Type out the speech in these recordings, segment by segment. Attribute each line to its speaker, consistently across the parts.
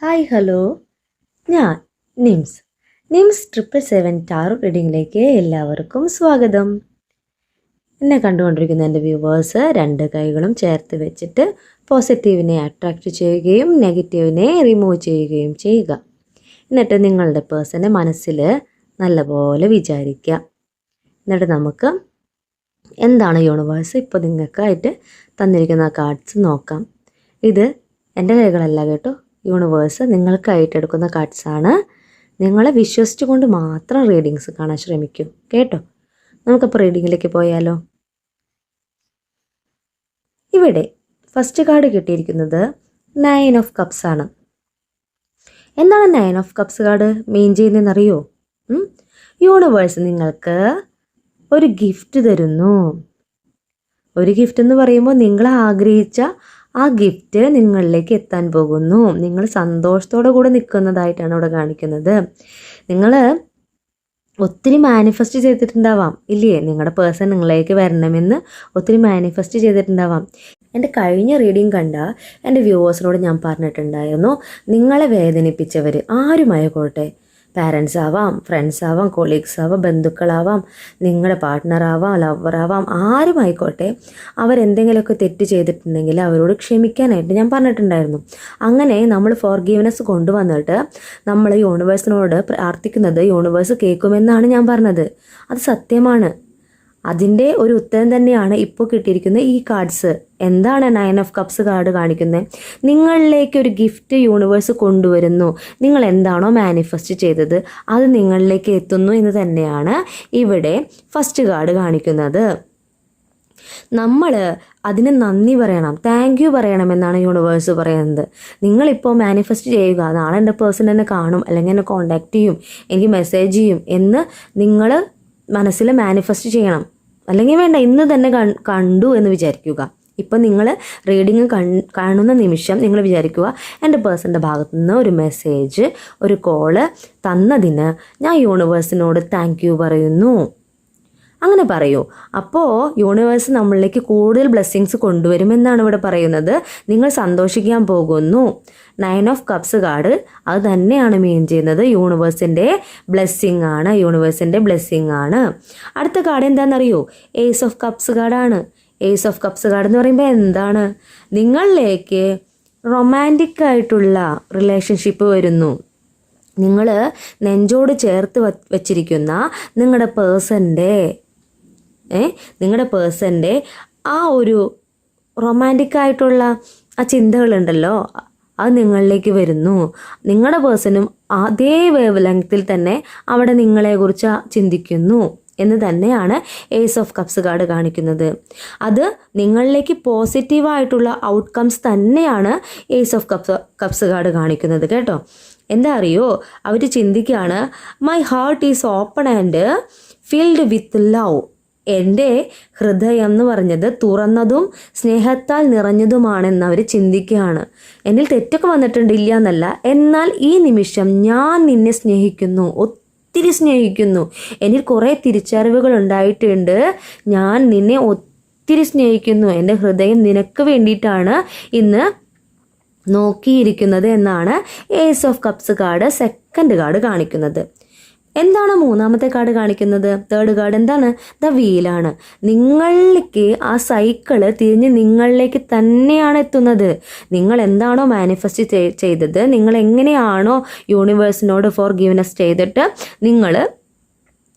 Speaker 1: Hi hello ഞാൻ Nims. Nims triple seven tarot റീഡിങ്ങിലേക്ക് എല്ലാവർക്കും സ്വാഗതം. എന്നെ കണ്ടുകൊണ്ടിരിക്കുന്ന എന്റെ വ്യൂവേഴ്സ് രണ്ട് കൈകളും ചേർത്ത് വെച്ചിട്ട് പോസിറ്റീവിനെ അട്രാക്റ്റ് ചെയ്യുകയും നെഗറ്റീവിനെ റിമൂവ് ചെയ്യുകയും ചെയ്യുക. എന്നിട്ട് നിങ്ങളുടെ പേഴ്സണെ മനസ്സിൽ നല്ലപോലെ വിചാരിക്കുക. എന്നിട്ട് നമുക്ക് എന്താണ് യൂണിവേഴ്സ് ഇപ്പോൾ നിങ്ങൾക്കായിട്ട് തന്നിരിക്കുന്ന കാർഡ്സ് നോക്കാം. ഇത് എന്റെ കൈകളല്ല കേട്ടോ. യൂണിവേഴ്സ് നിങ്ങൾക്കായിട്ട് എടുക്കുന്ന കാർഡ്സാണ് നിങ്ങളെ വിശ്വസിച്ചുകൊണ്ട് മാത്രം റീഡിങ്സ് കാണാൻ ശ്രമിക്കൂ. കേട്ടോ? നമുക്കപ്പോൾ റീഡിങ്ങിലേക്ക് പോയാലോ? ഇവിടെ ഫസ്റ്റ് കാർഡ് കിട്ടിയിരിക്കുന്നത് നയൻ ഓഫ് കപ്സ് ആണ്. എന്താണ് nine of cups card main ചെയ്യുന്നതെന്നറിയോ? Universe നിങ്ങൾക്ക് ഒരു ഗിഫ്റ്റ് തരുന്നു. ഒരു ഗിഫ്റ്റ് എന്ന് പറയുമ്പോൾ നിങ്ങൾ ആഗ്രഹിച്ച ആ ഗിഫ്റ്റ് നിങ്ങളിലേക്ക് എത്താൻ പോകുന്നു. നിങ്ങൾ സന്തോഷത്തോടെ കൂടെ നിൽക്കുന്നതായിട്ടാണ് ഇവിടെ കാണിക്കുന്നത്. നിങ്ങൾ ഒത്തിരി മാനിഫെസ്റ്റ് ചെയ്തിട്ടുണ്ടാവാം ഇല്ലേ? നിങ്ങളുടെ പേഴ്സൺ നിങ്ങളിലേക്ക് വരണമെന്ന് ഒത്തിരി മാനിഫെസ്റ്റ് ചെയ്തിട്ടുണ്ടാവാം. എന്റെ കഴിഞ്ഞ റീഡിങ് കണ്ട എന്റെ വ്യൂവേഴ്സിനോട് ഞാൻ പറഞ്ഞിട്ടുണ്ടായിരുന്നു നിങ്ങളെ വേദനിപ്പിച്ചവർ ആരുമായിക്കോട്ടെ? പാരൻസ് ആവാം ഫ്രണ്ട്സ് ആവാം കൊളീഗ്സ് ആവാം ബന്ധുക്കളാവാം നിങ്ങളുടെ പാർട്ട്ണറാവാം ലവറാവാം ആരുമായിക്കോട്ടെ അവരെന്തെങ്കിലുമൊക്കെ തെറ്റ് ചെയ്തിട്ടുണ്ടെങ്കിൽ അവരോട് ക്ഷമിക്കാനായിട്ട് ഞാൻ പറഞ്ഞിട്ടുണ്ടായിരുന്നു. അങ്ങനെ നമ്മൾ ഫോർഗീവ്നെസ് കൊണ്ടുവന്നിട്ട് നമ്മൾ യൂണിവേഴ്സിനോട് പ്രാർത്ഥിക്കുന്നത് യൂണിവേഴ്സ് കേൾക്കുമെന്നാണ് ഞാൻ പറഞ്ഞത്. അത് സത്യമാണ്. അതിന്റെ ഒരു ഉത്തരം തന്നെയാണ് ഇപ്പോൾ കിട്ടിയിരിക്കുന്ന ഈ കാർഡ്സ് എന്താണ് നയൻ ഓഫ് കപ്സ് കാർഡ് കാണിക്കുന്നത്? നിങ്ങളിലേക്ക് ഒരു ഗിഫ്റ്റ് യൂണിവേഴ്സ് കൊണ്ടുവരുന്നു. നിങ്ങൾ എന്താണോ മാനിഫെസ്റ്റ് ചെയ്തത് അത് നിങ്ങളിലേക്ക് എത്തുന്നു എന്ന് തന്നെയാണ് ഇവിടെ ഫസ്റ്റ് കാർഡ് കാണിക്കുന്നത്. നമ്മൾ അതിന് നന്ദി പറയണം താങ്ക് യു പറയണമെന്നാണ് യൂണിവേഴ്സ് പറയുന്നത്. നിങ്ങളിപ്പോൾ മാനിഫെസ്റ്റ് ചെയ്യുക നാളെ എന്റെ പേഴ്സൺ എന്നെ കാണും അല്ലെങ്കിൽ എന്നെ കോണ്ടാക്ട് ചെയ്യും എനിക്ക് മെസ്സേജ് ചെയ്യും എന്ന് നിങ്ങൾ മനസ്സിൽ മാനിഫെസ്റ്റ് ചെയ്യണം. അല്ലെങ്കിൽ വേണ്ട ഇന്ന് തന്നെ കണ്ടു എന്ന് വിചാരിക്കുക. ഇപ്പം നിങ്ങൾ റീഡിങ് കാണുന്ന നിമിഷം നിങ്ങൾ വിചാരിക്കുക എന്റെ പേഴ്സന്റെ ഭാഗത്തു നിന്ന് ഒരു മെസ്സേജ് ഒരു കോൾ തന്നതിന് ഞാൻ യൂണിവേഴ്സിനോട് താങ്ക് യു പറയുന്നു. അങ്ങനെ പറയൂ. അപ്പോൾ യൂണിവേഴ്സ് നമ്മളിലേക്ക് കൂടുതൽ ബ്ലെസ്സിങ്സ് കൊണ്ടുവരുമെന്നാണ് ഇവിടെ പറയുന്നത്. നിങ്ങൾ സന്തോഷിക്കാൻ പോകുന്നു. Nine of cups card. അത് തന്നെയാണ് മീൻ ചെയ്യുന്നത്. യൂണിവേഴ്സിന്റെ ബ്ലെസ്സിങ് ആണ്. യൂണിവേഴ്സിന്റെ ബ്ലെസ്സിങ് ആണ്. അടുത്ത കാർഡ് എന്താണെന്നറിയോ? ഏസ് ഓഫ് കപ്സ് കാർഡാണ്. ഏസ് ഓഫ് കപ്സ് കാർഡ് എന്ന് പറയുമ്പോൾ എന്താണ്? നിങ്ങളിലേക്ക് റൊമാന്റിക് ആയിട്ടുള്ള റിലേഷൻഷിപ്പ് വരുന്നു. നിങ്ങൾ നെഞ്ചോട് ചേർത്ത് വച്ചിരിക്കുന്ന നിങ്ങളുടെ പേഴ്സന്റെ ഏ? നിങ്ങളുടെ പേഴ്സന്റെ ആ ഒരു റൊമാന്റിക് ആയിട്ടുള്ള ആ ചിന്തകളുണ്ടല്ലോ. അത് നിങ്ങളിലേക്ക് വരുന്നു. നിങ്ങളുടെ പേഴ്സണും അതേ വേവ് ലെങ്ത്തിൽ തന്നെ അവിടെ നിങ്ങളെക്കുറിച്ച് ചിന്തിക്കുന്നു എന്ന് തന്നെയാണ് ഏസ് ഓഫ് കപ്സ് കാർഡ് കാണിക്കുന്നത്. അത് നിങ്ങളിലേക്ക് പോസിറ്റീവായിട്ടുള്ള ഔട്ട്കംസ് തന്നെയാണ് ace of cups cups card കാണിക്കുന്നത് കേട്ടോ. എന്താ അറിയോ? അവർ ചിന്തിക്കുകയാണ് my heart is open and filled with love എന്റെ ഹൃദയം എന്ന് പറഞ്ഞത് തുറന്നതും സ്നേഹത്താൽ നിറഞ്ഞതുമാണെന്ന് അവർ ചിന്തിക്കുകയാണ്. എന്നിൽ തെറ്റൊക്കെ വന്നിട്ടുണ്ടില്ല എന്നല്ല. എന്നാൽ ഈ നിമിഷം ഞാൻ നിന്നെ സ്നേഹിക്കുന്നു ഒത്തിരി സ്നേഹിക്കുന്നു. എന്നിൽ കുറേ തിരിച്ചറിവുകൾ ഉണ്ടായിട്ടുണ്ട്. ഞാൻ നിന്നെ ഒത്തിരി സ്നേഹിക്കുന്നു. എന്റെ ഹൃദയം നിനക്ക് വേണ്ടിയിട്ടാണ് ഇന്ന് നോക്കിയിരിക്കുന്നത് എന്നാണ് ace of cups card second card കാണിക്കുന്നത്. എന്താണ് മൂന്നാമത്തെ കാർഡ് കാണിക്കുന്നത്? തേർഡ് കാർഡ് എന്താണ്? ദ വീലാണ്. നിങ്ങളിലേക്ക് ആ സൈക്കിൾ തിരിഞ്ഞ് നിങ്ങളിലേക്ക് തന്നെയാണ് എത്തുന്നത്. നിങ്ങൾ എന്താണോ മാനിഫെസ്റ്റ് ചെയ്തത് നിങ്ങൾ എങ്ങനെയാണോ യൂണിവേഴ്സിനോട് ഫോർ ഗിവ്നെസ് ചെയ്തിട്ട് നിങ്ങൾ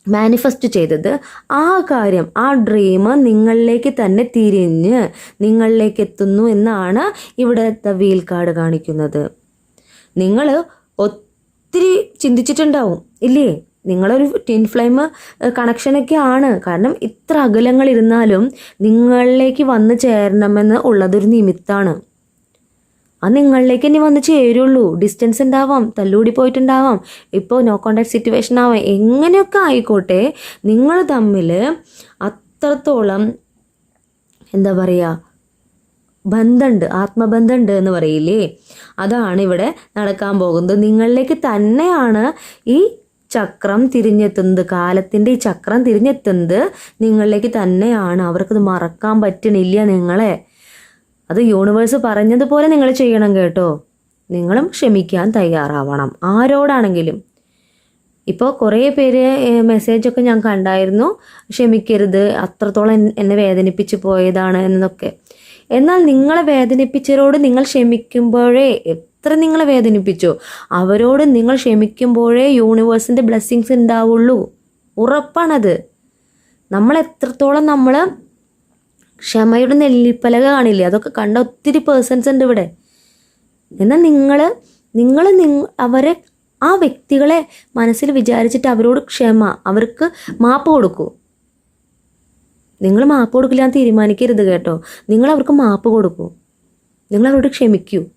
Speaker 1: മാനിഫെസ്റ്റ് ചെയ്തത് ആ കാര്യം ആ ഡ്രീം നിങ്ങളിലേക്ക് തന്നെ തിരിഞ്ഞ് നിങ്ങളിലേക്ക് എത്തുന്നു എന്നാണ് ഇവിടെ ദ വീൽ കാർഡ് കാണിക്കുന്നത്. നിങ്ങൾ ഒത്തിരി ചിന്തിച്ചിട്ടുണ്ടാവും ഇല്ലേ? നിങ്ങളൊരു ടിൻ ഫ്ലെയിം കണക്ഷനൊക്കെ ആണ്. കാരണം ഇത്ര അകലങ്ങൾ ഇരുന്നാലും നിങ്ങളിലേക്ക് വന്ന് ചേരണമെന്ന് ഉള്ളതൊരു നിമിത്താണ്. അത് നിങ്ങളിലേക്ക് ഇനി വന്ന് ചേരുള്ളൂ. ഡിസ്റ്റൻസ് ഉണ്ടാവാം തല്ലൂടി പോയിട്ടുണ്ടാവാം. ഇപ്പോൾ നോ കോണ്ടാക്ട് സിറ്റുവേഷൻ ആവാം. എങ്ങനെയൊക്കെ ആയിക്കോട്ടെ നിങ്ങൾ തമ്മിൽ അത്രത്തോളം എന്താ പറയുക ബന്ധമുണ്ട് ആത്മബന്ധമുണ്ട് എന്ന് പറയില്ലേ? അതാണ് ഇവിടെ നടക്കാൻ പോകുന്നത്. നിങ്ങളിലേക്ക് തന്നെയാണ് ഈ ചക്രം തിരിഞ്ഞെത്തുന്നത് കാലത്തിന്റെ ഈ ചക്രം തിരിഞ്ഞെത്തുന്നത് നിങ്ങളിലേക്ക് തന്നെയാണ്. അവർക്കത് മറക്കാൻ പറ്റണില്ല നിങ്ങളെ. അത് യൂണിവേഴ്സ് പറഞ്ഞതുപോലെ നിങ്ങൾ ചെയ്യണം കേട്ടോ. നിങ്ങളും ക്ഷമിക്കാൻ തയ്യാറാവണം. ആരോടാണെങ്കിലും. ഇപ്പോൾ കുറേ പേര് മെസ്സേജൊക്കെ ഞാൻ കണ്ടായിരുന്നു. ക്ഷമിക്കരുത് അത്രത്തോളം എന്നെ വേദനിപ്പിച്ച് പോയതാണ് എന്നൊക്കെ. എന്നാൽ നിങ്ങളെ വേദനിപ്പിച്ചവരോട് നിങ്ങൾ ക്ഷമിക്കുമ്പോഴേ എത്ര നിങ്ങളെ വേദനിപ്പിച്ചു. അവരോട് നിങ്ങൾ ക്ഷമിക്കുമ്പോഴേ യൂണിവേഴ്സിന്റെ ബ്ലെസ്സിങ്സ് ഉണ്ടാവുള്ളൂ ഉറപ്പാണത്. നമ്മൾ എത്രത്തോളം നമ്മൾ ക്ഷമയുടെ നെല്ലിപ്പലക കാണില്ലേ? അതൊക്കെ കണ്ട ഒത്തിരി പേഴ്സൺസ് ഉണ്ട് ഇവിടെ. എന്നാൽ നിങ്ങൾ നിങ്ങൾ നിങ്ങ അവരെ ആ വ്യക്തികളെ മനസ്സിൽ വിചാരിച്ചിട്ട് അവരോട് ക്ഷമ അവർക്ക് മാപ്പ് കൊടുക്കൂ. നിങ്ങൾ മാപ്പ് കൊടുക്കില്ല എന്ന് തീരുമാനിക്കരുത് കേട്ടോ. നിങ്ങൾ അവർക്ക് മാപ്പ് കൊടുക്കൂ. നിങ്ങൾ അവരോട് ക്ഷമിക്കൂ.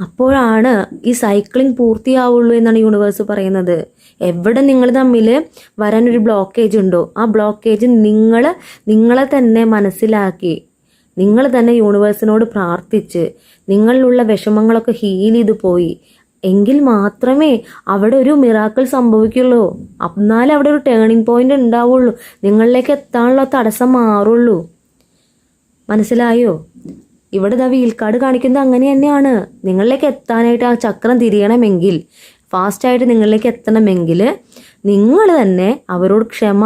Speaker 1: അപ്പോഴാണ് ഈ സൈക്ലിംഗ് പൂർത്തിയാവുള്ളൂ എന്നാണ് യൂണിവേഴ്സ് പറയുന്നത്. എവിടെ നിങ്ങൾ തമ്മിൽ വരാനൊരു ബ്ലോക്കേജ് ഉണ്ടോ ആ ബ്ലോക്കേജ് നിങ്ങൾ നിങ്ങളെ തന്നെ മനസ്സിലാക്കി നിങ്ങൾ തന്നെ യൂണിവേഴ്സിനോട് പ്രാർത്ഥിച്ച് നിങ്ങളിലുള്ള വിഷമങ്ങളൊക്കെ ഹീൽ ചെയ്ത് പോയി. എങ്കിൽ മാത്രമേ അവിടെ ഒരു മിറാക്കൾ സംഭവിക്കുള്ളൂ. എന്നാലേ അവിടെ ഒരു ടേണിംഗ് പോയിന്റ് ഉണ്ടാവുള്ളൂ. നിങ്ങളിലേക്ക് എത്താനുള്ള തടസ്സം മാറുള്ളൂ. മനസ്സിലായോ? ഇവിടെ ദാ വീൽക്കാട് കാണിക്കുന്നത് അങ്ങനെ തന്നെയാണ്. നിങ്ങളിലേക്ക് എത്താനായിട്ട് ആ ചക്രം തിരിയണമെങ്കിൽ ഫാസ്റ്റായിട്ട് നിങ്ങളിലേക്ക് എത്തണമെങ്കിൽ നിങ്ങൾ തന്നെ അവരോട് ക്ഷമ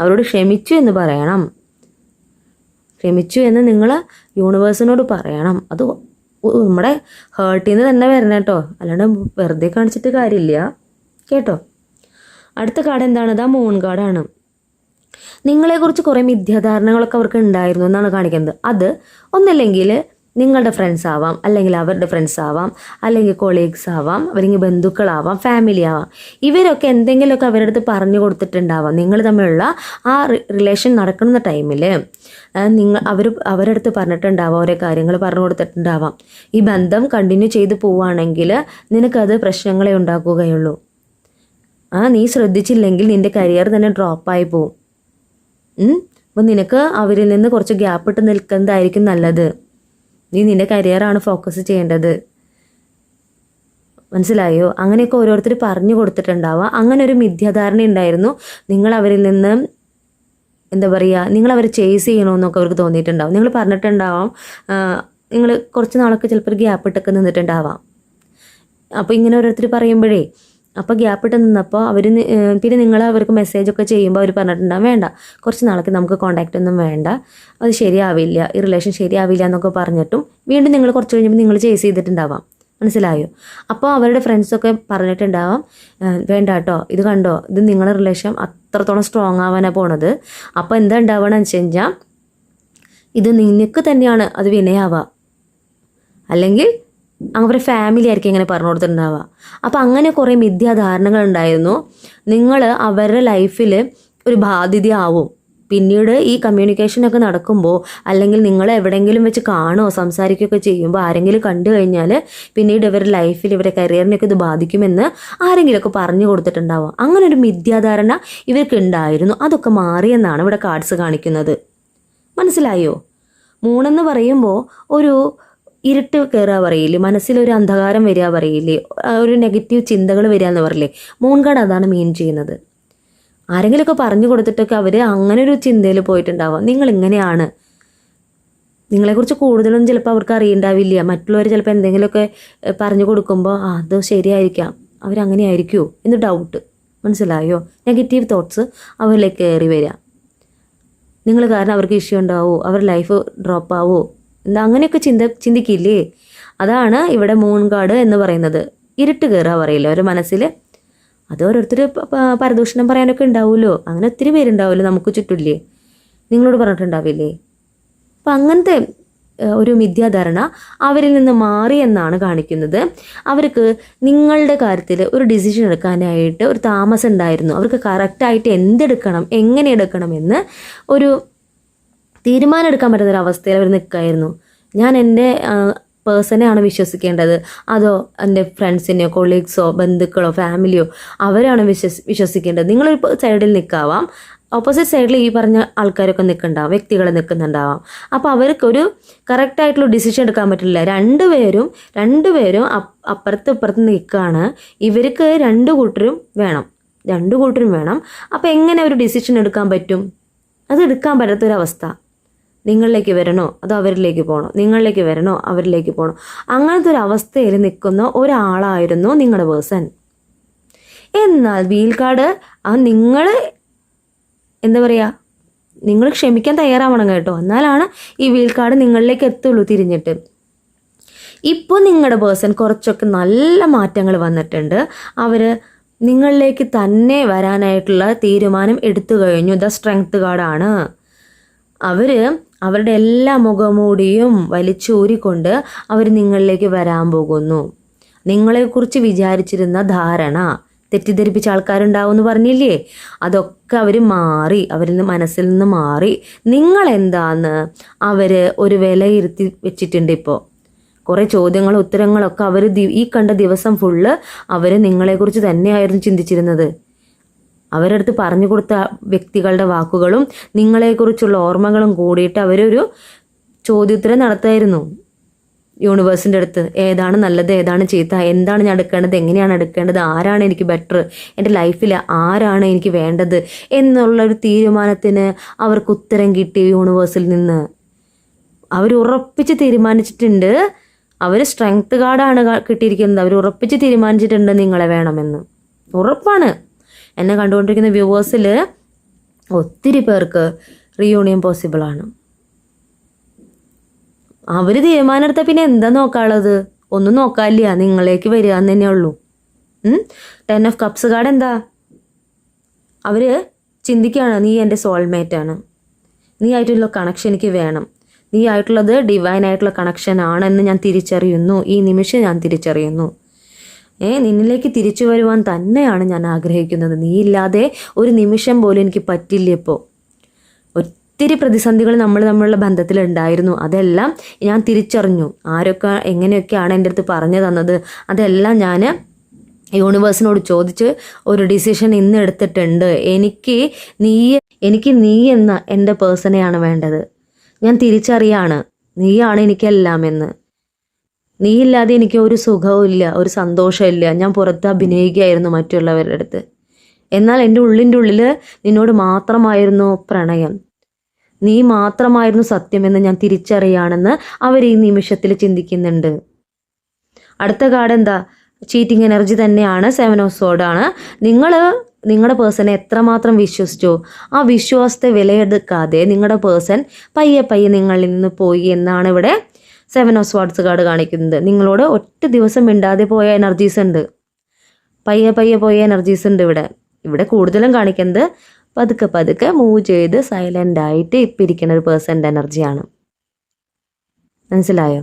Speaker 1: അവരോട് ക്ഷമിച്ചു എന്ന് പറയണം. ക്ഷമിച്ചു എന്ന് നിങ്ങൾ യൂണിവേഴ്സിനോട് പറയണം. അത് നമ്മുടെ ഹേർട്ടിൽ നിന്ന് തന്നെ വരണം കേട്ടോ. അല്ലാണ്ട് വെറുതെ കാണിച്ചിട്ട് കാര്യമില്ല. കേട്ടോ? അടുത്ത കാർഡ് എന്താണ്? ഇതാ മൂൺ കാർഡാണ് നിങ്ങളെക്കുറിച്ച് കുറേ മിഥ്യാധാരണകളൊക്കെ അവർക്ക് ഉണ്ടായിരുന്നു എന്നാണ് കാണിക്കുന്നത്. അത് ഒന്നല്ലെങ്കിൽ നിങ്ങളുടെ ഫ്രണ്ട്സ് ആവാം അല്ലെങ്കിൽ അവരുടെ ഫ്രണ്ട്സ് ആവാം അല്ലെങ്കിൽ കൊളീഗ്സ് ആവാം അല്ലെങ്കിൽ ബന്ധുക്കളാവാം ഫാമിലി ആവാം. ഇവരൊക്കെ എന്തെങ്കിലുമൊക്കെ അവരുടെ അടുത്ത് പറഞ്ഞു കൊടുത്തിട്ടുണ്ടാവാം. നിങ്ങൾ തമ്മിലുള്ള ആ റിലേഷൻ നടക്കുന്ന ടൈമിൽ നിങ്ങൾ അവർ അവരുടെ അടുത്ത് പറഞ്ഞിട്ടുണ്ടാവാം ഓരോ കാര്യങ്ങൾ പറഞ്ഞു കൊടുത്തിട്ടുണ്ടാവാം. ഈ ബന്ധം കണ്ടിന്യൂ ചെയ്ത് പോവുകയാണെങ്കിൽ നിനക്കത് പ്രശ്നങ്ങളെ ഉണ്ടാക്കുകയുള്ളൂ. ആ നീ ശ്രദ്ധിച്ചില്ലെങ്കിൽ നിന്റെ കരിയർ തന്നെ ഡ്രോപ്പായി പോവും. അപ്പം നിനക്ക് അവരിൽ നിന്ന് കുറച്ച് ഗ്യാപ്പ് ഇട്ട് നിൽക്കുന്നതായിരിക്കും നല്ലത്. നീ നിന്റെ കരിയറാണ് ഫോക്കസ് ചെയ്യേണ്ടത്. മനസ്സിലായോ? അങ്ങനെയൊക്കെ ഓരോരുത്തർ പറഞ്ഞു കൊടുത്തിട്ടുണ്ടാവുക അങ്ങനെ ഒരു മിഥ്യാധാരണ ഉണ്ടായിരുന്നു. നിങ്ങൾ അവരിൽ നിന്ന് എന്താ പറയുക നിങ്ങൾ അവരെ ചേസ് ചെയ്യണമെന്നൊക്കെ അവർക്ക് തോന്നിയിട്ടുണ്ടാവും. നിങ്ങൾ പറഞ്ഞിട്ടുണ്ടാവാം നിങ്ങൾ കുറച്ച് നാളൊക്കെ ചിലപ്പോൾ ഗ്യാപ്പ് ഇട്ടൊക്കെ നിന്നിട്ടുണ്ടാവാം. അപ്പോൾ ഇങ്ങനെ ഓരോരുത്തർ പറയുമ്പോഴേ അപ്പോൾ ഗ്യാപ്പ് ഇട്ട് നിന്നപ്പോൾ അവർ പിന്നെ നിങ്ങൾ അവർക്ക് മെസ്സേജൊക്കെ ചെയ്യുമ്പോൾ അവർ പറഞ്ഞിട്ടുണ്ടാകും വേണ്ട. കുറച്ച് നാളേക്ക് നമുക്ക് കോണ്ടാക്റ്റ് ഒന്നും വേണ്ട. അത് ശരിയാവില്ല. ഈ റിലേഷൻ ശരിയാവില്ല എന്നൊക്കെ പറഞ്ഞിട്ടും വീണ്ടും നിങ്ങൾ കുറച്ച് കഴിഞ്ഞപ്പോൾ നിങ്ങൾ ചേസ് ചെയ്തിട്ടുണ്ടാവാം. മനസ്സിലായോ? അപ്പോൾ അവരുടെ ഫ്രണ്ട്സൊക്കെ പറഞ്ഞിട്ടുണ്ടാവാം "ആ, വേണ്ട കേട്ടോ ഇത് കണ്ടോ ഇത് നിങ്ങളുടെ റിലേഷൻ അത്രത്തോളം സ്ട്രോങ് ആവാനാണ് പോണത്. അപ്പോൾ എന്താ ഉണ്ടാവണമെന്ന് വെച്ച് കഴിഞ്ഞാൽ ഇത് നിനക്ക് തന്നെയാണ് അത് വിനയാവുക അല്ലെങ്കിൽ അവരുടെ ഫാമിലി ആയിരിക്കും ഇങ്ങനെ പറഞ്ഞു കൊടുത്തിട്ടുണ്ടാവുക അപ്പോൾ അങ്ങനെ കുറേ മിഥ്യാധാരണകൾ ഉണ്ടായിരുന്നു നിങ്ങൾ അവരുടെ ലൈഫിൽ ഒരു ബാധ്യതയാവും. പിന്നീട് ഈ കമ്മ്യൂണിക്കേഷനൊക്കെ നടക്കുമ്പോൾ അല്ലെങ്കിൽ നിങ്ങൾ എവിടെയെങ്കിലും വെച്ച് കാണുമോ സംസാരിക്കുകയൊക്കെ ചെയ്യുമ്പോൾ ആരെങ്കിലും കണ്ടു കഴിഞ്ഞാൽ പിന്നീട് ഇവരുടെ ലൈഫിൽ ഇവരുടെ കരിയറിനൊക്കെ ഇത് ബാധിക്കുമെന്ന് ആരെങ്കിലുമൊക്കെ പറഞ്ഞു കൊടുത്തിട്ടുണ്ടാവും അങ്ങനെ ഒരു മിഥ്യാധാരണ ഇവർക്ക് ഉണ്ടായിരുന്നു. അതൊക്കെ മാറിയെന്നാണ് ഇവിടെ കാർഡ്സ് കാണിക്കുന്നത്. മനസ്സിലായോ? മൂണെന്ന് പറയുമ്പോൾ ഒരു ഇരുട്ട് കയറുക പറയില്ലേ മനസ്സിലൊരു അന്ധകാരം വരിക പറയില്ലേ ഒരു നെഗറ്റീവ് ചിന്തകൾ വരിക എന്ന് പറയില്ലേ മൂൺകാട് അതാണ് മീൻ ചെയ്യുന്നത്. ആരെങ്കിലുമൊക്കെ പറഞ്ഞു കൊടുത്തിട്ടൊക്കെ അവർ അങ്ങനെ ഒരു ചിന്തയിൽ പോയിട്ടുണ്ടാവാം. നിങ്ങൾ ഇങ്ങനെയാണ് നിങ്ങളെക്കുറിച്ച് കൂടുതലൊന്നും ചിലപ്പോൾ അവർക്ക് അറിയണ്ടാവില്ല. മറ്റുള്ളവർ ചിലപ്പോൾ എന്തെങ്കിലുമൊക്കെ പറഞ്ഞു കൊടുക്കുമ്പോൾ ആ അത് ശരിയായിരിക്കാം. അവരങ്ങനെ ആയിരിക്കുമോ എന്ന് ഡൗട്ട് മനസ്സിലായോ? നെഗറ്റീവ് തോട്ട്സ് അവരിലേക്ക് കയറി വരിക നിങ്ങൾ കാരണം അവർക്ക് ഇഷ്യൂ ഉണ്ടാവോ? അവരുടെ ലൈഫ് ഡ്രോപ്പ് ആവോ? അങ്ങനെയൊക്കെ ചിന്ത ചിന്തിക്കില്ലേ? അതാണ് ഇവിടെ മൂൺ കാർഡ് എന്ന് പറയുന്നത്. ഇരുട്ട് കയറുക പറയില്ല ഒരു മനസ്സിൽ അത് ഓരോരുത്തർ പരദൂഷണം പറയാനൊക്കെ ഉണ്ടാവുമല്ലോ. അങ്ങനെ ഒത്തിരി പേരുണ്ടാവുമല്ലോ നമുക്ക് ചുറ്റില്ലേ നിങ്ങളോട് പറഞ്ഞിട്ടുണ്ടാവില്ലേ? അപ്പം അങ്ങനത്തെ ഒരു മിഥ്യാധാരണ അവരിൽ നിന്ന് മാറി എന്നാണ് കാണിക്കുന്നത്. അവർക്ക് നിങ്ങളുടെ കാര്യത്തിൽ ഒരു ഡിസിഷൻ എടുക്കാനായിട്ട് ഒരു താമസം ഉണ്ടായിരുന്നു. അവർക്ക് കറക്റ്റായിട്ട് എന്തെടുക്കണം എങ്ങനെ എടുക്കണം എന്ന് ഒരു തീരുമാനം എടുക്കാൻ അവസ്ഥയിൽ അവർ നിൽക്കായിരുന്നു ഞാൻ എന്റെ പേഴ്സണെയാണ് വിശ്വസിക്കേണ്ടത്. അതോ എന്റെ ഫ്രണ്ട്സിനെയോ കൊളീഗ്സോ ബന്ധുക്കളോ ഫാമിലിയോ അവരാണ് വിശ്വസ് വിശ്വസിക്കേണ്ടത്. നിങ്ങളൊരു സൈഡിൽ നിൽക്കാവാം. ഓപ്പോസിറ്റ് സൈഡിൽ ഈ പറഞ്ഞ ആൾക്കാരൊക്കെ നിൽക്കുന്നുണ്ടാവും. വ്യക്തികൾ നിൽക്കുന്നുണ്ടാവാം അപ്പോൾ അവർക്കൊരു കറക്റ്റായിട്ടുള്ള ഡിസിഷൻ എടുക്കാൻ പറ്റില്ല. രണ്ടുപേരും രണ്ടുപേരും അപ്പ് അപ്പുറത്ത് ഇപ്പുറത്ത് നിൽക്കുകയാണ്. ഇവർക്ക് രണ്ട് കൂട്ടരും വേണം. രണ്ട് കൂട്ടരും വേണം. അപ്പോൾ എങ്ങനെ ഒരു ഡിസിഷൻ എടുക്കാൻ പറ്റും? അത് എടുക്കാൻ പറ്റാത്തൊരവസ്ഥ. നിങ്ങളിലേക്ക് വരണോ? അതോ അവരിലേക്ക് പോകണോ? നിങ്ങളിലേക്ക് വരണോ? അവരിലേക്ക് പോകണോ? അങ്ങനത്തെ ഒരു അവസ്ഥയിൽ നിൽക്കുന്ന ഒരാളായിരുന്നു നിങ്ങളുടെ പേഴ്സൺ. എന്നാൽ വീൽ കാർഡ് ആ നിങ്ങൾ എന്താ പറയുക നിങ്ങൾ ക്ഷമിക്കാൻ തയ്യാറാവണം കേട്ടോ. എന്നാലാണ് ഈ വീൽ കാർഡ് നിങ്ങളിലേക്ക് എത്തുള്ളൂ തിരിഞ്ഞിട്ട്. ഇപ്പോൾ നിങ്ങളുടെ പേഴ്സൺ കുറച്ചൊക്കെ നല്ല മാറ്റങ്ങൾ വന്നിട്ടുണ്ട്. അവർ നിങ്ങളിലേക്ക് തന്നെ വരാനായിട്ടുള്ള തീരുമാനം എടുത്തു കഴിഞ്ഞു. ദ സ്ട്രെങ്ത് കാർഡാണ് അവർ അവരുടെ എല്ലാ മുഖമൂടിയും വലിച്ചൂരിക്കൊണ്ട് അവർ നിങ്ങളിലേക്ക് വരാൻ പോകുന്നു. നിങ്ങളെക്കുറിച്ച് വിചാരിച്ചിരുന്ന ധാരണ തെറ്റിദ്ധരിപ്പിച്ച ആൾക്കാരുണ്ടാവും എന്ന് പറഞ്ഞില്ലേ? അതൊക്കെ അവർ മാറി അവരിൽ നിന്ന് മനസ്സിൽ നിന്ന് മാറി. നിങ്ങൾ എന്താന്ന് അവർ ഒരു വിലയിരുത്തി വെച്ചിട്ടുണ്ട് ഇപ്പോൾ കുറേ ചോദ്യങ്ങളും ഉത്തരങ്ങളൊക്കെ അവർ ഈ കണ്ട ദിവസം ഫുള്ള് അവർ നിങ്ങളെക്കുറിച്ച് തന്നെയായിരുന്നു ചിന്തിച്ചിരുന്നത്. അവരടുത്ത് പറഞ്ഞു കൊടുത്ത വ്യക്തികളുടെ വാക്കുകളും നിങ്ങളെക്കുറിച്ചുള്ള ഓർമ്മകളും കൂടിയിട്ട് അവരൊരു ചോദ്യോത്തരം നടത്തായിരുന്നു. യൂണിവേഴ്സിന്റെ അടുത്ത് ഏതാണ് നല്ലത് ഏതാണ് ചീത്ത എന്താണ് ഞാൻ എടുക്കേണ്ടത് എങ്ങനെയാണ് എടുക്കേണ്ടത് ആരാണ് എനിക്ക് ബെറ്റർ എന്റെ ലൈഫിൽ ആരാണ് എനിക്ക് വേണ്ടത് എന്നുള്ളൊരു തീരുമാനത്തിന് അവർക്ക് ഉത്തരം കിട്ടി യൂണിവേഴ്സിൽ നിന്ന്. അവർ ഉറപ്പിച്ച് തീരുമാനിച്ചിട്ടുണ്ട് അവർ സ്ട്രെങ്ത് കാർഡാണ് കിട്ടിയിരിക്കുന്നത് അവർ ഉറപ്പിച്ച് തീരുമാനിച്ചിട്ടുണ്ട് നിങ്ങളെ വേണമെന്ന്. ഉറപ്പാണ്. എന്നെ കണ്ടുകൊണ്ടിരിക്കുന്ന വ്യൂവേഴ്സിൽ ഒത്തിരി പേർക്ക് റീയൂണിയൻ പോസിബിളാണ് അവർ തീരുമാനം എടുത്താൽ പിന്നെ എന്താ നോക്കാനുള്ളത്? ഒന്നും നോക്കാനില്ല. നിങ്ങളേക്ക് വരിക എന്ന് തന്നെ ഉള്ളൂ. ടെൻ ഓഫ് കപ്സ് കാർഡ് എന്താ? അവർ ചിന്തിക്കുകയാണ് നീ എന്റെ സോൾമേറ്റ് ആണ്. നീ ആയിട്ടുള്ള കണക്ഷൻ എനിക്ക് വേണം. നീ ആയിട്ടുള്ളത് ഡിവൈൻ ആയിട്ടുള്ള കണക്ഷൻ ആണെന്ന് ഞാൻ തിരിച്ചറിയുന്നു. ഈ നിമിഷം ഞാൻ തിരിച്ചറിയുന്നു. ഏ നിന്നിലേക്ക് തിരിച്ചു വരുവാൻ തന്നെയാണ് ഞാൻ ആഗ്രഹിക്കുന്നത്. നീ ഇല്ലാതെ ഒരു നിമിഷം പോലും എനിക്ക് പറ്റില്ല ഇപ്പോൾ ഒത്തിരി പ്രതിസന്ധികൾ നമ്മൾ നമ്മളുടെ ബന്ധത്തിൽ ഉണ്ടായിരുന്നു. അതെല്ലാം ഞാൻ തിരിച്ചറിഞ്ഞു. ആരൊക്കെ എങ്ങനെയൊക്കെയാണ് എന്റെ അടുത്ത് പറഞ്ഞു തന്നത് അതെല്ലാം ഞാൻ യൂണിവേഴ്സിനോട് ചോദിച്ച് ഒരു ഡിസിഷൻ ഇന്ന് എടുത്തിട്ടുണ്ട്. എനിക്ക് നീ എനിക്ക് നീ എന്ന എന്റെ പേഴ്സണെയാണ് വേണ്ടത്. ഞാൻ തിരിച്ചറിയാണ്. നീയാണ് എനിക്കെല്ലാം എന്ന് നീ ഇല്ലാതെ എനിക്ക് ഒരു സുഖവും ഇല്ല ഒരു സന്തോഷമില്ല ഞാൻ പുറത്ത് അഭിനയിക്കുകയായിരുന്നു മറ്റുള്ളവരുടെ അടുത്ത്. എന്നാൽ എന്റെ ഉള്ളിന്റെ ഉള്ളിൽ നിന്നോട് മാത്രമായിരുന്നു പ്രണയം. നീ മാത്രമായിരുന്നു സത്യമെന്ന് ഞാൻ തിരിച്ചറിയാണെന്ന് അവർ ഈ നിമിഷത്തിൽ ചിന്തിക്കുന്നുണ്ട്. അടുത്ത കാർഡ് എന്താ? ചീറ്റിംഗ് എനർജി തന്നെയാണ് സെവൻ ഓഫ് സോഡാണ് നിങ്ങൾ നിങ്ങളുടെ പേഴ്സണെ എത്രമാത്രം വിശ്വസിച്ചോ ആ വിശ്വാസത്തെ വിലയെടുക്കാതെ നിങ്ങളുടെ പേഴ്സൺ പയ്യെ പയ്യെ നിങ്ങളിൽ നിന്ന് പോയി എന്നാണ് ഇവിടെ സെവൻ ഓഫ് സ്വാർട്സ് കാർഡ് കാണിക്കുന്നത്. നിങ്ങളോട് ഒറ്റ ദിവസം മിണ്ടാതെ പോയ എനർജീസ് ഉണ്ട്. പയ്യെ പയ്യെ പോയ എനർജീസ് ഉണ്ട് ഇവിടെ. ഇവിടെ കൂടുതലും കാണിക്കുന്നത് പതുക്കെ പതുക്കെ മൂവ് ചെയ്ത് സൈലന്റ് ആയിട്ട് ഇപ്പം ഇരിക്കുന്ന ഒരു പേഴ്സന്റെ എനർജിയാണ് മനസ്സിലായോ?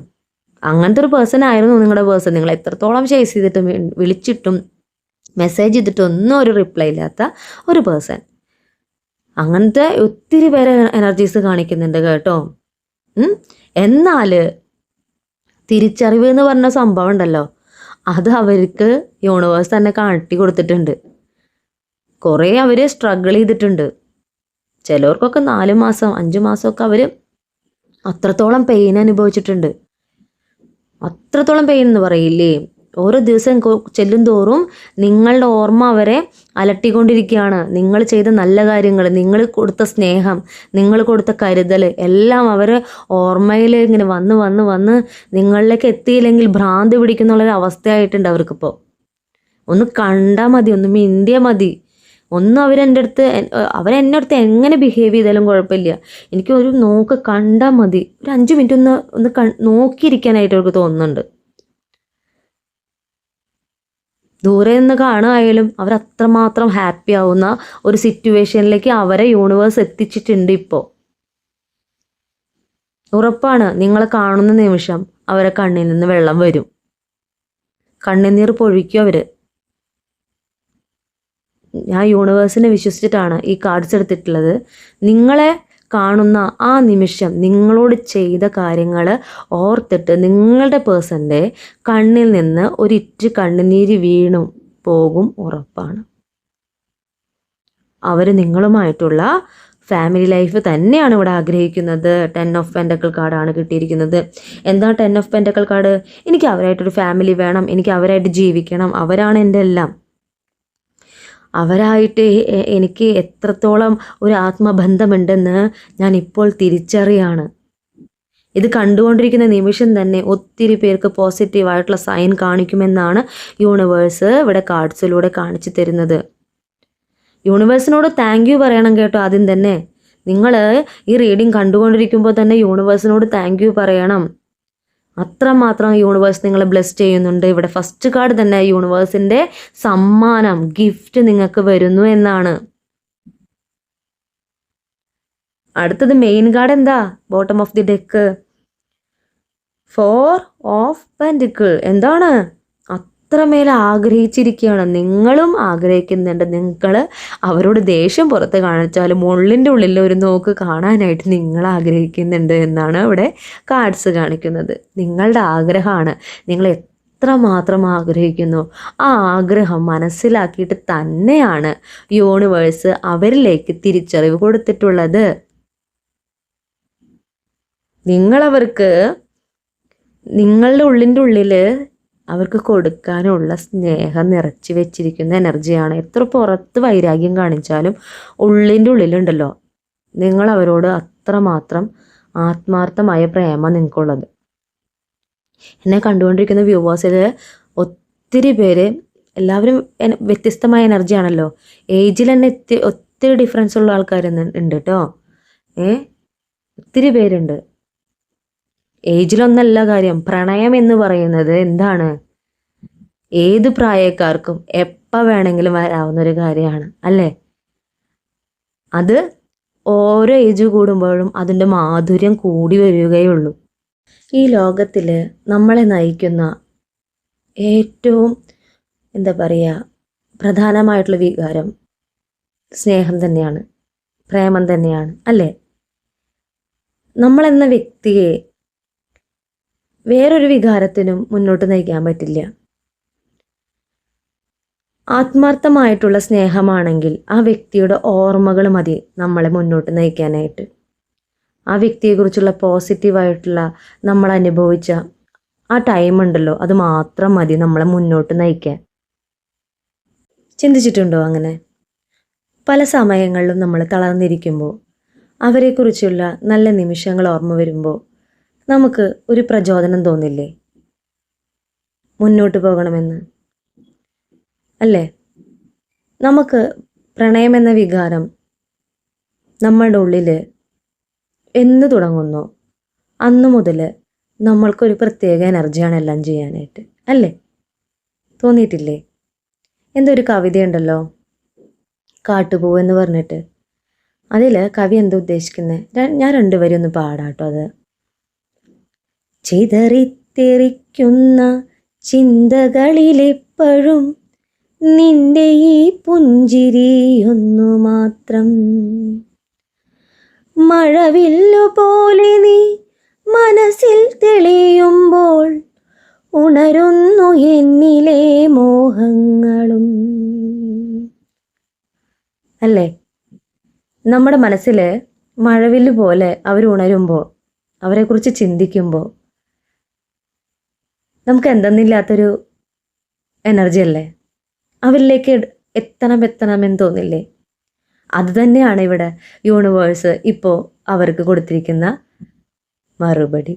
Speaker 1: അങ്ങനത്തെ ഒരു പേഴ്സൺ ആയിരുന്നു നിങ്ങളുടെ പേഴ്സൺ നിങ്ങൾ എത്രത്തോളം ചേസ് ചെയ്തിട്ടും വിളിച്ചിട്ടും മെസ്സേജ് ചെയ്തിട്ടും ഒന്നും ഒരു റിപ്ലൈ ഇല്ലാത്ത ഒരു പേഴ്സൺ അങ്ങനത്തെ ഒത്തിരി പേരെ എനർജീസ് കാണിക്കുന്നുണ്ട് കേട്ടോ. എന്നാൽ തിരിച്ചറിവ് എന്ന് പറഞ്ഞ സംഭവം ഉണ്ടല്ലോ. അത് അവർക്ക് യൂണിവേഴ്സ് തന്നെ കാട്ടി കൊടുത്തിട്ടുണ്ട്. കുറേ അവർ സ്ട്രഗിൾ ചെയ്തിട്ടുണ്ട്. ചിലവർക്കൊക്കെ നാല് മാസം അഞ്ച് മാസമൊക്കെ അവർ അത്രത്തോളം പെയിൻ അനുഭവിച്ചിട്ടുണ്ട്. അത്രത്തോളം പെയിൻ എന്ന് പറയില്ലേ? ഓരോ ദിവസം ചെല്ലും തോറും നിങ്ങളുടെ ഓർമ്മ അവരെ അലട്ടിക്കൊണ്ടിരിക്കുകയാണ്. നിങ്ങൾ ചെയ്ത നല്ല കാര്യങ്ങൾ നിങ്ങൾ കൊടുത്ത സ്നേഹം നിങ്ങൾ കൊടുത്ത കരുതൽ എല്ലാം അവർ ഓർമ്മയിൽ ഇങ്ങനെ വന്ന് വന്ന് വന്ന് നിങ്ങളിലേക്ക് എത്തിയില്ലെങ്കിൽ ഭ്രാന്ത് പിടിക്കുന്നുള്ളൊരു അവസ്ഥയായിട്ടുണ്ട് അവർക്കിപ്പോൾ. ഒന്ന് കണ്ടാൽ മതി ഒന്ന് മിണ്ടിയാൽ മതി. ഒന്നും അവരെന്റെ അടുത്ത് അവരെന്റെ അടുത്ത് എങ്ങനെ ബിഹേവ് ചെയ്താലും കുഴപ്പമില്ല. എനിക്ക് ഒരു നോക്ക് കണ്ടാൽ മതി. ഒരു അഞ്ച് മിനിറ്റ് ഒന്ന് ഒന്ന് നോക്കിയിരിക്കാനായിട്ട് അവർക്ക് തോന്നുന്നുണ്ട്. ദൂരെ നിന്ന് കാണുകയായാലും അവർ അത്രമാത്രം ഹാപ്പി ആവുന്ന ഒരു സിറ്റുവേഷനിലേക്ക് അവരെ യൂണിവേഴ്സ് എത്തിച്ചിട്ടുണ്ട് ഇപ്പോൾ ഉറപ്പാണ് നിങ്ങൾ കാണുന്ന നിമിഷം അവരെ കണ്ണിൽ നിന്ന് വെള്ളം വരും. കണ്ണുനീർ പൊഴിക്കും അവർ ഞാൻ യൂണിവേഴ്സിനെ വിശ്വസിച്ചിട്ടാണ് ഈ കാർഡ്സ് എടുത്തിട്ടുള്ളത്. നിങ്ങളെ കാണുന്ന ആ നിമിഷം നിങ്ങളോട് ചെയ്ത കാര്യങ്ങൾ ഓർത്തിട്ട് നിങ്ങളുടെ പേഴ്സന്റെ കണ്ണിൽ നിന്ന് ഒരിറ്റ് കണ്ണുനീര് വീണു പോകും ഉറപ്പാണ്. അവർ നിങ്ങളുമായിട്ടുള്ള ഫാമിലി ലൈഫ് തന്നെയാണ് ഇവിടെ ആഗ്രഹിക്കുന്നത്. ടെൻ ഓഫ് പെൻഡക്കിൾ കാർഡാണ് കിട്ടിയിരിക്കുന്നത്. എന്താ ടെൻ ഓഫ് പെൻഡക്കിൾ കാർഡ്? എനിക്ക് അവരായിട്ടൊരു ഫാമിലി വേണം. എനിക്ക് അവരായിട്ട് ജീവിക്കണം. അവരാണ് എന്റെ എല്ലാം. അവരായിട്ട് എനിക്ക് എത്രത്തോളം ഒരു ആത്മബന്ധമുണ്ടെന്ന് ഞാൻ ഇപ്പോൾ തിരിച്ചറിയാണ്. ഇത് കണ്ടുകൊണ്ടിരിക്കുന്ന നിമിഷം തന്നെ ഒത്തിരി പേർക്ക് പോസിറ്റീവായിട്ടുള്ള സൈൻ കാണിക്കുമെന്നാണ് യൂണിവേഴ്സ് ഇവിടെ കാർഡ്സിലൂടെ കാണിച്ചു തരുന്നത്. യൂണിവേഴ്സിനോട് താങ്ക് യു പറയണം കേട്ടോ ആദ്യം തന്നെ. നിങ്ങൾ ഈ റീഡിംഗ് കണ്ടുകൊണ്ടിരിക്കുമ്പോൾ തന്നെ യൂണിവേഴ്സിനോട് താങ്ക് യു പറയണം. അത്രമാത്രം യൂണിവേഴ്സ് നിങ്ങളെ ബ്ലെസ് ചെയ്യുന്നുണ്ട്. ഇവിടെ ഫസ്റ്റ് കാർഡ് തന്നെ യൂണിവേഴ്സിന്റെ സമ്മാനം ഗിഫ്റ്റ് നിങ്ങൾക്ക് വരുന്നു എന്നാണ്. അടുത്തത് മെയിൻ കാർഡ് എന്താ? Bottom of the deck four of pentacle എന്താണ്? അത്രമേൽ ആഗ്രഹിച്ചിരിക്കുകയാണ്. നിങ്ങളും ആഗ്രഹിക്കുന്നുണ്ട്. നിങ്ങൾ അവരോട് ദേഷ്യം പുറത്ത് കാണിച്ചാലും ഉള്ളിന്റെ ഉള്ളിൽ ഒരു നോക്ക് കാണാനായിട്ട് നിങ്ങൾ ആഗ്രഹിക്കുന്നുണ്ട് എന്നാണ് ഇവിടെ കാർഡ്സ് കാണിക്കുന്നത്. നിങ്ങളുടെ ആഗ്രഹമാണ്. നിങ്ങൾ എത്രമാത്രം ആഗ്രഹിക്കുന്നു? ആ ആഗ്രഹം മനസ്സിലാക്കിയിട്ട് തന്നെയാണ് യൂണിവേഴ്സ് അവരിലേക്ക് തിരിച്ചറിവ് കൊടുത്തിട്ടുള്ളത്. നിങ്ങളവർക്ക് നിങ്ങളുടെ ഉള്ളിന്റെ ഉള്ളിൽ അവർക്ക് കൊടുക്കാനുള്ള സ്നേഹം നിറച്ച് വെച്ചിരിക്കുന്ന എനർജിയാണ് എത്ര പുറത്ത് വൈരാഗ്യം കാണിച്ചാലും ഉള്ളിന്റെ ഉള്ളിലുണ്ടല്ലോ. നിങ്ങൾ അവരോട് അത്രമാത്രം ആത്മാർത്ഥമായ പ്രേമ നിങ്ങൾക്കുള്ളത്. എന്നെ കണ്ടുകൊണ്ടിരിക്കുന്ന വ്യൂവേഴ്സിൽ ഒത്തിരി പേര് എല്ലാവരും വ്യത്യസ്തമായ എനർജിയാണല്ലോ ഏജിൽ തന്നെ ഒത്തിരി ഡിഫറൻസ് ഉള്ള ആൾക്കാർ ഉണ്ട് കേട്ടോ ഏ? ഒത്തിരി പേരുണ്ട്. ഏജിലൊന്നല്ല കാര്യം. പ്രണയം എന്ന് പറയുന്നത് എന്താണ്? ഏത് പ്രായക്കാർക്കും എപ്പോൾ വേണമെങ്കിലും വരാവുന്ന ഒരു കാര്യമാണ്. അല്ലേ? അത് ഓരോ ഏജ് കൂടുമ്പോഴും അതിന്റെ മാധുര്യം കൂടി വരികയുള്ളൂ. ഈ ലോകത്തിൽ നമ്മളെ നയിക്കുന്ന ഏറ്റവും എന്താ പറയുക പ്രധാനമായിട്ടുള്ള വികാരം സ്നേഹം തന്നെയാണ്. പ്രേമം തന്നെയാണ്. അല്ലേ? നമ്മളെന്ന വ്യക്തിയെ വേറൊരു വികാരത്തിനും മുന്നോട്ട് നയിക്കാൻ പറ്റില്ല. ആത്മാർത്ഥമായിട്ടുള്ള സ്നേഹമാണെങ്കിൽ ആ വ്യക്തിയുടെ ഓർമ്മകൾ മതി നമ്മളെ മുന്നോട്ട് നയിക്കാനായിട്ട്. ആ വ്യക്തിയെക്കുറിച്ചുള്ള പോസിറ്റീവായിട്ടുള്ള നമ്മൾ അനുഭവിച്ച ആ ടൈം ഉണ്ടല്ലോ അത് മാത്രം മതി നമ്മളെ മുന്നോട്ട് നയിക്കാൻ. ചിന്തിച്ചിട്ടുണ്ടോ അങ്ങനെ? പല സമയങ്ങളിലും നമ്മൾ തളർന്നിരിക്കുമ്പോൾ അവരെക്കുറിച്ചുള്ള നല്ല നിമിഷങ്ങൾ ഓർമ്മ വരുമ്പോൾ നമുക്ക് ഒരു പ്രചോദനം തോന്നില്ലേ? മുന്നോട്ട് പോകണമെന്ന്. അല്ലേ? നമുക്ക് പ്രണയമെന്ന വികാരം നമ്മളുടെ ഉള്ളിൽ എന്ന് തുടങ്ങുന്നു? അന്ന് മുതൽ നമ്മൾക്കൊരു പ്രത്യേക എനർജിയാണ് എല്ലാം ചെയ്യാനായിട്ട്. അല്ലേ? തോന്നിയിട്ടില്ലേ? എന്തൊരു കവിതയുണ്ടല്ലോ? കാട്ടുപൂ എന്ന് പറഞ്ഞിട്ട്. അതിൽ കവി എന്താ ഉദ്ദേശിക്കുന്നത് ഞാൻ രണ്ടുപേരും ഒന്ന് പാടാട്ടോ അത്. ചിതറിത്തെറിക്കുന്ന ചിന്തകളിലെപ്പോഴും നിന്റെ ഈ പുഞ്ചിരിയൊന്നു മാത്രം. മഴവില്ലു പോലെ നീ മനസ്സിൽ തെളിയുമ്പോൾ ഉണരുന്നു എന്നിലെ മോഹങ്ങളും. അല്ലേ? നമ്മുടെ മനസ്സിൽ മഴവില്ല് പോലെ അവർ ഉണരുമ്പോൾ അവരെക്കുറിച്ച് ചിന്തിക്കുമ്പോൾ നമുക്ക് എന്തെന്നില്ലാത്തൊരു എനർജി അല്ലേ? അവരിലേക്ക് എത്തണം എത്തണം എന്ന് തോന്നില്ലേ? അത് തന്നെയാണ് ഇവിടെ യൂണിവേഴ്സ് ഇപ്പോൾ അവർക്ക് കൊടുത്തിരിക്കുന്ന മറുപടി.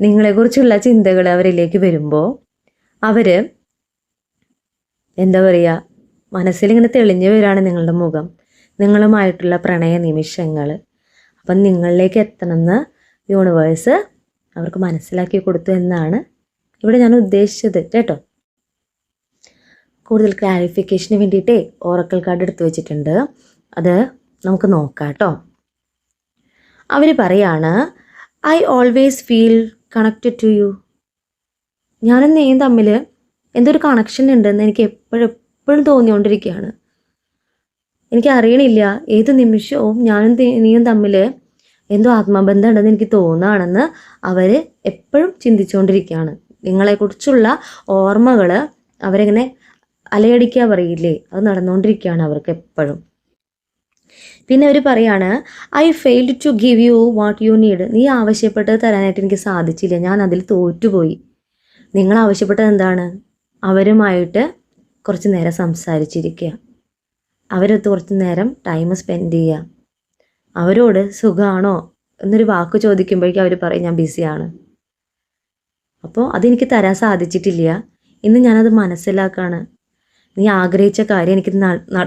Speaker 1: നിങ്ങളെക്കുറിച്ചുള്ള ചിന്തകൾ അവരിലേക്ക് വരുമ്പോൾ അവർ എന്താ പറയുക മനസ്സിലിങ്ങനെ തെളിഞ്ഞു വരികയാണ് നിങ്ങളുടെ മുഖം. നിങ്ങളുമായിട്ടുള്ള പ്രണയ നിമിഷങ്ങൾ അപ്പം നിങ്ങളിലേക്ക് എത്തണമെന്ന് യൂണിവേഴ്സ് അവർക്ക് മനസ്സിലാക്കി കൊടുത്തു എന്നാണ് ഇവിടെ ഞാൻ ഉദ്ദേശിച്ചത് കേട്ടോ? കൂടുതൽ ക്ലാരിഫിക്കേഷന് വേണ്ടിയിട്ടേ ഓറക്കൽ കാർഡ് എടുത്തു വെച്ചിട്ടുണ്ട്. അത് നമുക്ക് നോക്കാം കേട്ടോ? അവർ പറയാണ് I always feel connected to you ഞാനും നീയും തമ്മിൽ എന്തൊരു കണക്ഷൻ ഉണ്ടെന്ന് എനിക്ക് എപ്പോഴും എപ്പോഴും തോന്നിക്കൊണ്ടിരിക്കുകയാണ്. എനിക്ക് അറിയണില്ല ഏത് നിമിഷവും ഞാനും നീയും തമ്മിൽ എന്തോ ആത്മബന്ധം ഉണ്ടെന്ന് എനിക്ക് തോന്നുകയാണെന്ന് അവർ എപ്പോഴും ചിന്തിച്ചുകൊണ്ടിരിക്കുകയാണ് നിങ്ങളെക്കുറിച്ചുള്ള ഓർമ്മകൾ അവരെങ്ങനെ അലയടിക്കാൻ പറയില്ലേ? അത് നടന്നുകൊണ്ടിരിക്കുകയാണ് അവർക്ക് എപ്പോഴും. പിന്നെ അവർ പറയാണ് I failed to give you what you need നീ ആവശ്യപ്പെട്ടത് തരാനായിട്ട് എനിക്ക് സാധിച്ചില്ല. ഞാൻ അതിൽ തോറ്റുപോയി. നിങ്ങൾ ആവശ്യപ്പെട്ടത് എന്താണ്? അവരുമായിട്ട് കുറച്ച് നേരം സംസാരിച്ചിരിക്കുക. അവരൊത്ത് കുറച്ച് നേരം ടൈം സ്പെൻഡ് ചെയ്യുക. അവരോട് സുഖമാണോ എന്നൊരു വാക്ക് ചോദിക്കുമ്പോഴേക്കും അവർ പറയും ഞാൻ ബിസിയാണ്. അപ്പോൾ അതെനിക്ക് തരാൻ സാധിച്ചിട്ടില്ല. ഇന്ന് ഞാനത് മനസ്സിലാക്കാണ്. നീ ആഗ്രഹിച്ച കാര്യം എനിക്ക്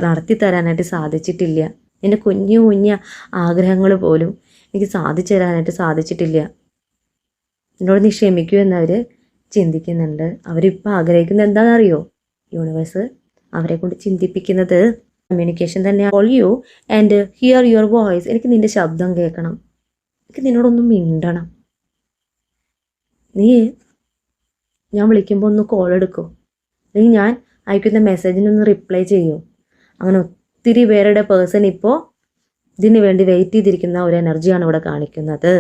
Speaker 1: നടത്തി തരാനായിട്ട് സാധിച്ചിട്ടില്ല. എന്റെ കുഞ്ഞു കുഞ്ഞ ആഗ്രഹങ്ങൾ പോലും എനിക്ക് സാധിച്ചു തരാനായിട്ട് സാധിച്ചിട്ടില്ല. എന്നോട് നീ ക്ഷമിക്കൂ എന്നവർ ചിന്തിക്കുന്നുണ്ട്. അവരിപ്പോൾ ആഗ്രഹിക്കുന്നത് എന്താണെന്നറിയോ? യൂണിവേഴ്സ് അവരെ കൊണ്ട് ചിന്തിപ്പിക്കുന്നത് കമ്മ്യൂണിക്കേഷൻ തന്നെ all you and hear your voice എനിക്ക് നിന്റെ ശബ്ദം കേൾക്കണം. എനിക്ക് നിന്നോടൊന്നും മിണ്ടണം. നീ ഞാൻ വിളിക്കുമ്പോൾ ഒന്ന് കോൾ എടുക്കൂ. അല്ലെങ്കിൽ ഞാൻ അയക്കുന്ന മെസ്സേജിനൊന്ന് റിപ്ലൈ ചെയ്യൂ. അങ്ങനെ ഒത്തിരി പേരുടെ പേഴ്സൺ ഇപ്പോൾ ഇതിന് വേണ്ടി വെയിറ്റ് ചെയ്തിരിക്കുന്ന ഒരു എനർജിയാണ് ഇവിടെ കാണിക്കുന്നത്.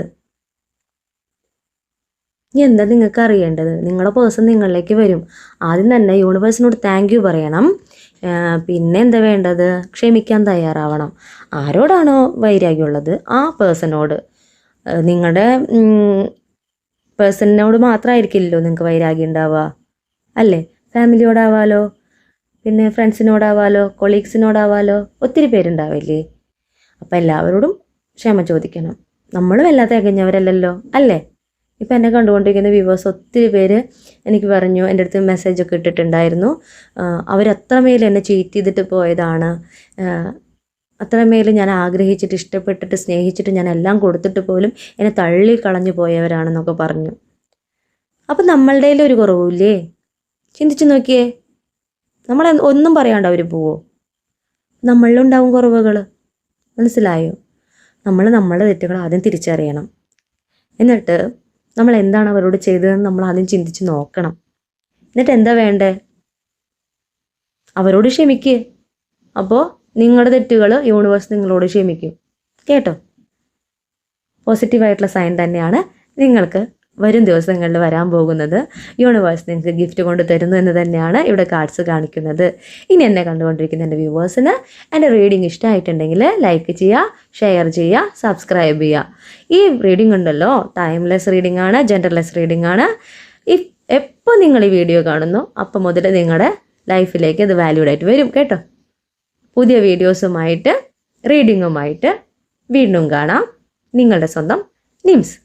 Speaker 1: ഇനി എന്താ നിങ്ങൾക്ക് അറിയേണ്ടത്? നിങ്ങളുടെ പേഴ്സൺ നിങ്ങളിലേക്ക് വരും. ആദ്യം തന്നെ യൂണിവേഴ്സിനോട് താങ്ക് യു പറയണം. പിന്നെ എന്താ വേണ്ടത്? ക്ഷമിക്കാൻ തയ്യാറാവണം. ആരോടാണോ വൈരാഗ്യമുള്ളത്? ആ പേഴ്സണോട് നിങ്ങളുടെ പേഴ്സണിനോട് മാത്രമായിരിക്കില്ലല്ലോ നിങ്ങൾക്ക് വൈരാഗ്യം ഉണ്ടാവുക. അല്ലേ? ഫാമിലിയോടാവാലോ പിന്നെ ഫ്രണ്ട്സിനോടാവാലോ കൊളീഗ്സിനോടാവാലോ ഒത്തിരി പേരുണ്ടാവില്ലേ? അപ്പം എല്ലാവരോടും ക്ഷമ ചോദിക്കണം. നമ്മൾ വല്ലാത്ത തികഞ്ഞവരല്ലല്ലോ. അല്ലേ? ഇപ്പം എന്നെ കണ്ടുകൊണ്ടിരിക്കുന്ന വ്യൂവേഴ്സ് ഒത്തിരി പേര് എനിക്ക് പറഞ്ഞു എന്റെ അടുത്ത് മെസ്സേജൊക്കെ ഇട്ടിട്ടുണ്ടായിരുന്നു. അവരത്രമേൽ എന്നെ ചീറ്റ് ചെയ്തിട്ട് പോയതാണ്. അത്രമേൽ ഞാൻ ആഗ്രഹിച്ചിട്ട് ഇഷ്ടപ്പെട്ടിട്ട് സ്നേഹിച്ചിട്ട് ഞാൻ എല്ലാം കൊടുത്തിട്ട് പോലും എന്നെ തള്ളി കളഞ്ഞു പോയവരാണെന്നൊക്കെ പറഞ്ഞു. അപ്പം നമ്മളുടെ ഒരു കുറവില്ലേ? ചിന്തിച്ചു നോക്കിയേ. നമ്മൾ ഒന്നും പറയാണ്ട് അവർ പോവോ? നമ്മളിലുണ്ടാവും കുറവുകൾ മനസ്സിലായോ? നമ്മൾ നമ്മളുടെ തെറ്റുകൾ ആദ്യം തിരിച്ചറിയണം. എന്നിട്ട് നമ്മൾ എന്താണ് അവരോട് ചെയ്തതെന്ന് നമ്മൾ ആദ്യം ചിന്തിച്ച് നോക്കണം. എന്നിട്ട് എന്താ വേണ്ടേ? അവരോട് ക്ഷമിക്ക്. അപ്പോൾ നിങ്ങളുടെ തെറ്റുകൾ യൂണിവേഴ്സ് നിങ്ങളോട് ക്ഷമിക്കും. കേട്ടോ? പോസിറ്റീവായിട്ടുള്ള സൈൻ തന്നെയാണ് നിങ്ങൾക്ക് വരും ദിവസങ്ങളിൽ വരാൻ പോകുന്നത്. യൂണിവേഴ്സ് നിങ്ങൾക്ക് ഗിഫ്റ്റ് കൊണ്ട് തരുന്നു എന്ന് തന്നെയാണ് ഇവിടെ കാർഡ്സ് കാണിക്കുന്നത്. ഇനി എന്നെ കണ്ടുകൊണ്ടിരിക്കുന്ന എന്റെ വ്യൂവേഴ്സിന് എന്റെ റീഡിംഗ് ഇഷ്ടമായിട്ടുണ്ടെങ്കിൽ ലൈക്ക് ചെയ്യുക ഷെയർ ചെയ്യുക സബ്സ്ക്രൈബ് ചെയ്യുക. ഈ റീഡിംഗ് ഉണ്ടല്ലോ ടൈംലെസ് റീഡിംഗ് ആണ് ജെൻഡർലെസ് റീഡിംഗ് ആണ്. ഈ എപ്പോൾ നിങ്ങൾ ഈ വീഡിയോ കാണുന്നു അപ്പോൾ മുതൽ നിങ്ങളുടെ ലൈഫിലേക്ക് ഇത് വാല്യൂഡ് ആയിട്ട് വരും കേട്ടോ. പുതിയ വീഡിയോസുമായിട്ട് റീഡിങ്ങുമായിട്ട് വീണ്ടും കാണാം. നിങ്ങളുടെ സ്വന്തം നിംസ്.